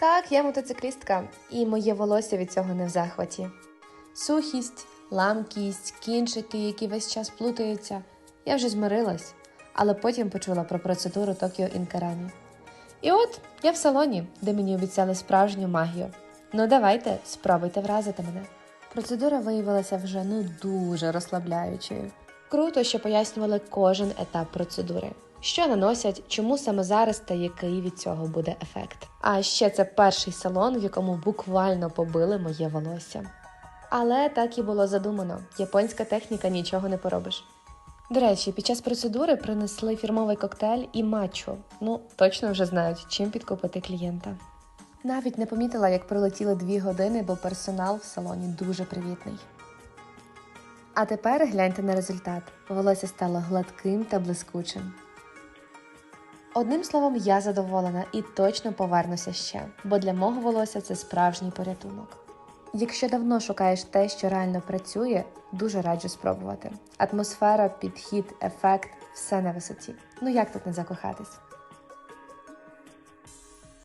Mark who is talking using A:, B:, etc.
A: Так, я мотоциклістка, і моє волосся від цього не в захваті. Сухість, ламкість, кінчики, які весь час плутаються. Я вже змирилась, але потім почула про процедуру Токіо Інкарамі. І от я в салоні, де мені обіцяли справжню магію. Ну давайте, спробуйте вразити мене. Процедура виявилася вже ну дуже розслабляючою. Круто, що пояснювали кожен етап процедури. Що наносять, чому саме зараз та який від цього буде ефект. А ще це перший салон, в якому буквально побили моє волосся. Але так і було задумано: японська техніка нічого не поробиш. До речі, під час процедури принесли фірмовий коктейль і матчу. Ну, точно вже знають, чим підкупити клієнта. Навіть не помітила, як пролетіли дві години, бо персонал в салоні дуже привітний. А тепер гляньте на результат. Волосся стало гладким та блискучим. Одним словом, я задоволена і точно повернуся ще, бо для мого волосся це справжній порятунок. Якщо давно шукаєш те, що реально працює, дуже раджу спробувати. Атмосфера, підхід, ефект все на висоті. Ну як тут не закохатись?